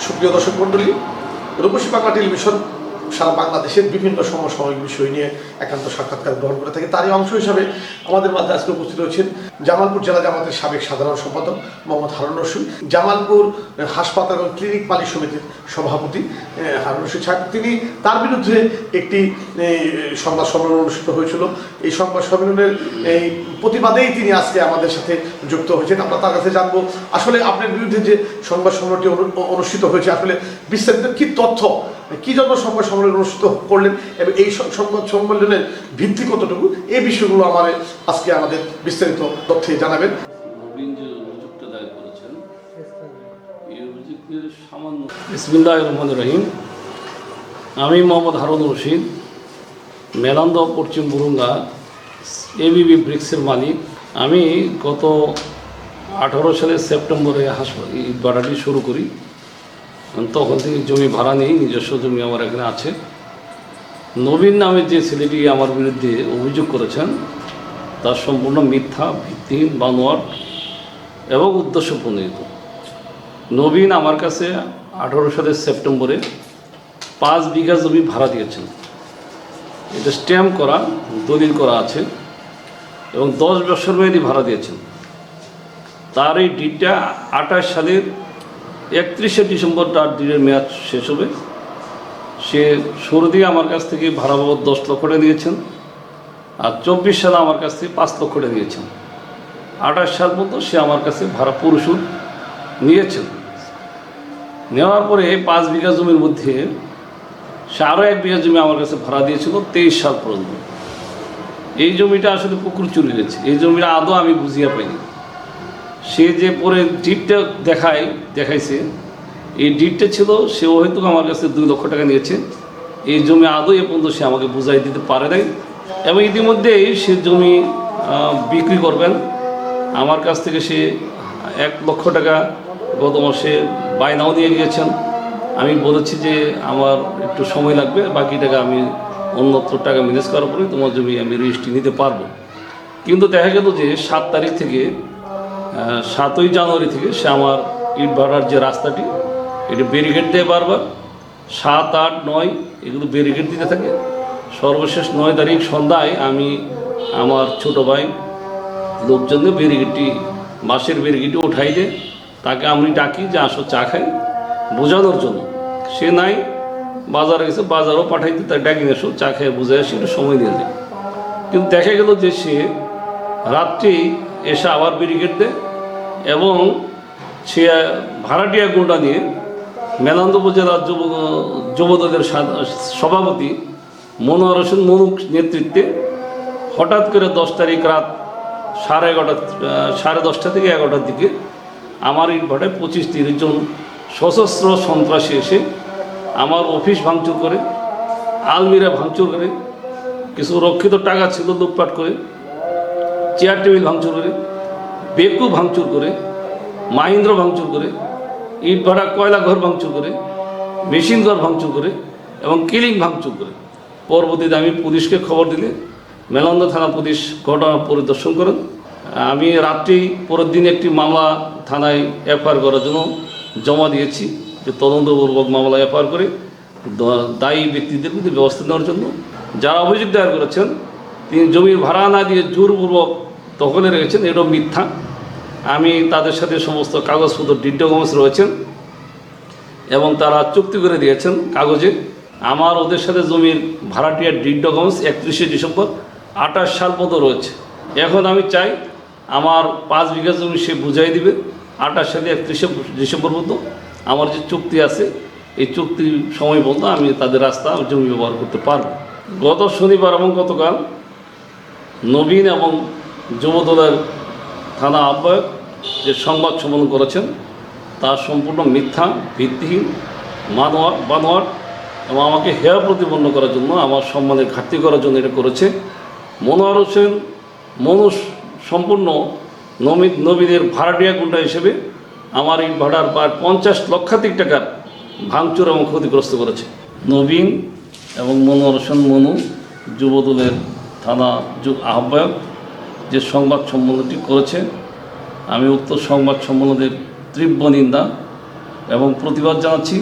সুপ্রিয় দর্শক মণ্ডলী রূপসী বাংলা টেলিভিশন সারা বাংলাদেশের বিভিন্ন সমসাময়িক বিষয় নিয়ে একান্ত সাক্ষাৎকার গ্রহণ করে থাকে। তারই অংশ হিসাবে আমাদের মাঝে আজকে উপস্থিত হয়েছেন জামালপুর জেলা জামাতের সাবেক সাধারণ সম্পাদক মোহাম্মদ হারুন রশিদ, জামালপুর হাসপাতাল এবং ক্লিনিক মালিক সমিতির সভাপতি হারুন রশিদ সাহেব। তিনি তার বিরুদ্ধে একটি সংবাদ সম্মেলন অনুষ্ঠিত হয়েছিল। এই সংবাদ সম্মেলনের এই প্রতিবাদেই তিনি আজকে আমাদের সাথে যুক্ত হয়েছেন। আমরা তার কাছে জানব, আসলে আপনার বিরুদ্ধে যে সংবাদ সম্মেলনটি অনু- অনুষ্ঠিত হয়েছে, আসলে বিস্তারিত কি তথ্য কি জন্য সংবাদ সম্মেলন অনুষ্ঠিত করলেন এবং এই সংবাদ সম্মেলনের ভিত্তি কতটুকু? এই বিষয়গুলো আমার আজকে আমাদের বিস্তারিত তথ্যে জানাবেন। ইসমিল্লাহ রহমান রহিম। আমি মোহাম্মদ হারুন রশিদ মেলান্দ পশ্চিম বুরুঙ্গা এবিবি ব্রিক্সের মালিক। আমি গত আঠারো সালের সেপ্টেম্বরে হাসপাতাল ভাড়াটি শুরু করি। তখন থেকে জমি ভাড়া নেই, নিজস্ব জমি আমার এখানে আছে। নবীন নামে যে ছেলেটি আমার বিরুদ্ধে অভিযোগ করেছেন, তার সম্পূর্ণ মিথ্যা, ভিত্তিহীন, বানোয়াট এবং উদ্দেশ্য প্রণীত নবীন আমার কাছে আঠারো সালের সেপ্টেম্বরে পাঁচ বিঘা জমি ভাড়া দিয়েছেন। এটা স্ট্যাম্প করা, দলিল করা আছে এবং দশ বছর মেয়াদি ভাড়া দিয়েছেন। তার এই ডিটটা আঠাশ সালের একত্রিশে ডিসেম্বর তার ডিটের মেয়াদ শেষ হবে। সে শুরু দিয়ে আমার কাছ থেকে ভাড়া বাবদ দশ লক্ষ টাকা দিয়েছেন আর চব্বিশ সালে আমার কাছ থেকে পাঁচ লক্ষ টাকা দিয়েছেন আঠাশ সাল পর্যন্ত সে আমার কাছে ভাড়া পরিশোধ নিয়েছেন। নেওয়ার পরে পাঁচ বিঘা জমির মধ্যে সে আরও এক বিঘা জমি আমার কাছে ভাড়া দিয়েছিল তেইশ সাল পর্যন্ত। এই জমিটা আসলে পুকুর চুরি গেছে এই জমিটা আদৌ আমি বুঝিয়া পাইনি। সে যে পরে ডিটটা দেখায়, দেখাইছে, এই ডিটটা ছিল সে হয়তো আমার কাছে দুই লক্ষ টাকা নিয়েছে। এই জমি আদৌ এ পর্যন্ত সে আমাকে বুঝাই দিতে পারে নাই। এবং ইতিমধ্যেই সে জমি বিক্রি করবেন। আমার কাছ থেকে সে এক লক্ষ টাকা গত মাসে বায়নাও দিয়ে গিয়েছেন আমি বলেছি যে আমার একটু সময় লাগবে, বাকি টাকা আমি অন্যত্র টাকা ম্যানেজ করার পরে তোমার জমি আমি রেজিস্ট্রি নিতে পারব। কিন্তু দেখা গেল যে সাত তারিখ থেকে সাতই জানুয়ারি থেকে সে আমার ইট ভাড়ার যে রাস্তাটি, এটি ব্যারিকেড দেয় বারবার। সাত, আট, নয়, এগুলো ব্যারিকেড দিতে থাকে। সর্বশেষ নয় তারিখ সন্ধ্যায় আমি আমার ছোট ভাই লোকজনদের ব্যারিকেডটি বাসের ব্যারিকেডটি উঠাই দেয়। তাকে আমি ডাকি যে, আসো চা খাই। বোঝানোর জন্য। সে নাই, বাজারে গেছে, বাজারও পাঠাই দিই তার ডাকি এসো চা খেয়ে বুঝে আসি, একটু সময় দিয়ে যায় কিন্তু দেখা গেল যে সে রাত্রি এসে আবার ব্যারিকেড দেয় এবং সে ভাড়াটিয়া গুন্ডা নিয়ে মেলান্দ উপজেলার যুব, যুবদলের সভাপতি মনোয়ার হোসেন মনুক নেতৃত্বে হঠাৎ করে দশ তারিখ রাত সাড়ে এগারোটা সাড়ে দশটা থেকে এগারোটার দিকে আমার ইট ভাটায় পঁচিশ তিরিশ জন সশস্ত্র সন্ত্রাসী এসে আমার অফিস ভাঙচুর করে, আলমিরা ভাঙচুর করে, কিছু রক্ষিত টাকা ছিল লুটপাট করে চেয়ার টেবিল ভাঙচুর করে, বেকু ভাঙচুর করে, মাহিন্দ্র ভাঙচুর করে, ইট ভাড়া কয়লা ঘর ভাঙচুর করে, মেশিন ঘর ভাঙচুর করে এবং কিলিং ভাঙচুর করে। পরবর্তীতে আমি পুলিশকে খবর দিলে মেলন্দ থানা পুলিশ ঘটনা পরিদর্শন করেন। আমি রাত্রি পরের দিন একটি মামলা থানায় এফআইআর করার জন্য জমা দিয়েছি যে তদন্তপূর্বক মামলা এফআইআর করে দায়ী ব্যক্তিদের বিরুদ্ধে ব্যবস্থা নেওয়ার জন্য যারা অভিযোগ দায়ের করেছেন, তিনি জমির ভাড়া না দিয়ে জোরপূর্বক দখলে রেখেছেন এটাও মিথ্যা। আমি তাদের সাথে সমস্ত কাগজপত্র ডকুমেন্টস রয়েছেন এবং তারা চুক্তি করে দিয়েছেন কাগজে। আমার ওদের সাথে জমির ভাড়াটিয়ার ডিড ডকুমেন্টস একত্রিশে ডিসেম্বর আঠাশ সাল মতো রয়েছে। এখন আমি চাই আমার পাঁচ বিঘা জমি সে বুঝাই দিবে আঠাশ সালে একত্রিশে ডিসেম্বর মতো আমার যে চুক্তি আছে, এই চুক্তির সময় পর্যন্ত আমি তাদের রাস্তা জমি ব্যবহার করতে পারব। গত শনিবার এবং গতকাল নবীন এবং যুবদলের থানা আহ্বায়ক যে সংবাদ সম্মেলন করেছেন, তা সম্পূর্ণ মিথ্যা, ভিত্তিহীন, মানোয়ার বানোয়ার এবং আমাকে হেয়া প্রতিপন্ন করার জন্য, আমার সম্মানের ঘাটতি করার জন্য এটা করেছে। মনোয়ার হোসেন মনুষ সম্পূর্ণ নবীন নবীনের ভাড়াটিয়া গুন্ডা হিসেবে আমার এই ভাড়ার প্রায় পঞ্চাশ লক্ষাধিক টাকার ভাঙচুর এবং ক্ষতিগ্রস্ত করেছে। নবীন এবং মনোয়ার হোসেন মনু যুবদলের থানা আহ্বায়ক যে সংবাদ সম্মেলনটি করেছে আমি উক্ত সংবাদ সম্মেলনের তীব্র নিন্দা এবং প্রতিবাদ জানাচ্ছি।